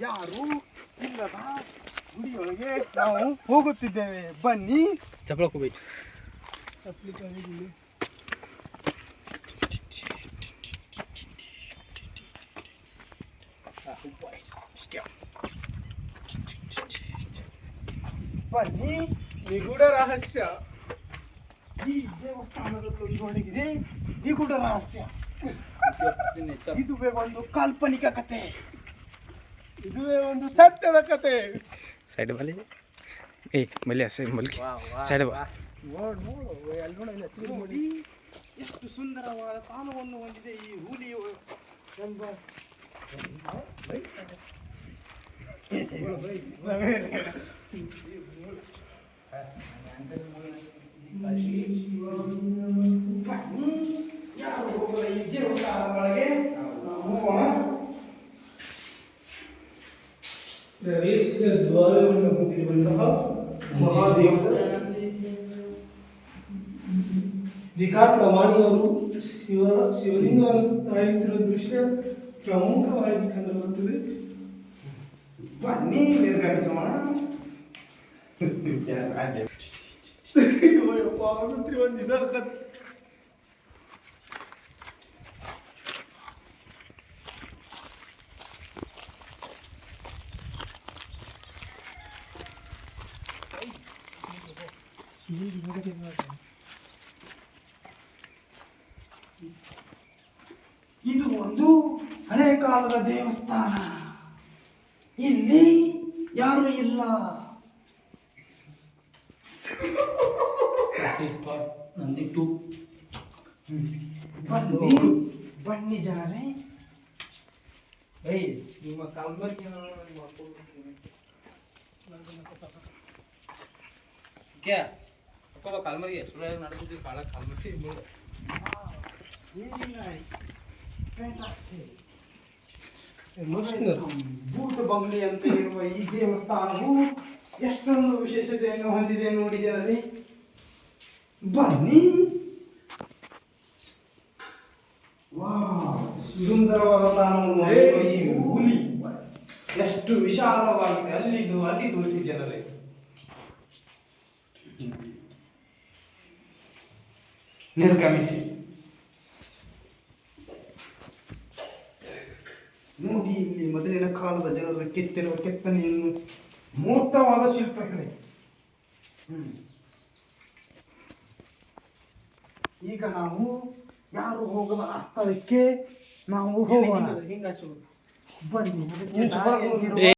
ಯಾರು ಇಲ್ಲದ ಗುಡಿಯೊಳಗೆ ನಾವು ಹೋಗುತ್ತಿದ್ದೇವೆ. ಬನ್ನಿ. ಚಪ್ಪಳ ಹೋಗ್ಬೇಕು ಬನ್ನಿ. ನಿಗೂಢ ರಹಸ್ಯ. ಈ ದೇವಸ್ಥಾನದ ಒಳಗಿದೆ ನಿಗೂಢ ರಹಸ್ಯ. ಇದುವೇ ಒಂದು ಕಾಲ್ಪನಿಕ ಕತೆ. ಇದುವೇ ಒಂದು ಸತ್ಯದ ಕತೆ. ಸೈಡ್ ಬಲಿ ಏ ಬಲಿ ಸೈಡ್ ಮಲ್ಕಿ. ಸೈಡ್ ಬಾ. ನೋಡ್ ನೋಡು ಅಲ್ಲಿ ನೋಡು, ಇಲ್ಲಿ ಹಚ್ಚಿದ್ರು ನೋಡಿ ಎಷ್ಟು ಸುಂದರವಾದ ತಾಣವನ್ನು ಹೊಂದಿದೆ ಈ ಹುಲಿಯು. ಎಂಬ ಬನ್ನಿ, ಯಾರು ಹೋಗಲ್ಲ ಈ ದೇವಸ್ಥಾನದ ಒಳಗೆ? ಪ್ರವೇಶದ ದ್ವಾರವನ್ನು ಹೊಂದಿರುವಂತಹ ಮಹಾದೇವರು ವಿಕಾಸ್ ಲಮಾಣಿಯವರು ಶಿವ ಶಿವಲಿಂಗವನ್ನು ಸ್ಥಾಪಿಸಿರುವ ದೃಶ್ಯ ಪ್ರಮುಖವಾಗಿ ಕಂಡುಬರುತ್ತದೆ ಬನ್ನಿ ನಿರ್ಗಮಿಸೋಣ ಇದು ಒಂದು ಹಳೆ ಕಾಲದ ದೇವಸ್ಥಾನ. ಇಲ್ಲಿ ಯಾರು ಇಲ್ಲ. ನಂದಿ ಟು ಬನ್ನಿ ಬನ್ನಿ ಜನರೇ. ನಿಮ್ಮ ಕಾಲ್ಮರ್ಗೆ ಕ್ಯಾ? ಹಾಕೊಳ್ಳೋ ಕಾಲ್ಮರಿಗೆ. ಸುಳ್ಳು ನಡೆದಿದ್ದು ಕಾಳ ಕಾಲ್ಮರಿ ಭೂತ ಬಂಗ್ಲೆ ಅಂತ ಇರುವ ಈ ದೇವಸ್ಥಾನವು ಎಷ್ಟೊಂದು ವಿಶೇಷತೆಯನ್ನು ಹೊಂದಿದೆ ನೋಡಿ ಜನರೇ. ಬನ್ನಿ. ಸುಂದರವಾದ ಈ ಹುಲಿ ಎಷ್ಟು ವಿಶಾಲವಾಗಿದೆ ಅಲ್ಲಿದ್ದು ಅತಿ ತೋರಿಸಿ ಜನರೇ. ನಿರ್ಗಮಿಸಿ ನೋಡಿ ಇಲ್ಲಿ ಮೊದಲಿನ ಕಾಲದ ಜನರ ಕೆತ್ತಿರುವ ಕೆತ್ತನೆಯನ್ನು ಮೂರ್ತವಾದ ಶಿಲ್ಪಗಳೇ ಹ್ಮ್. ಈಗ ನಾವು ಯಾರು ಹೋಗದ ಆ ಸ್ಥಳಕ್ಕೆ ನಾವು ಹೋಗೋಣ. ಬನ್ನಿ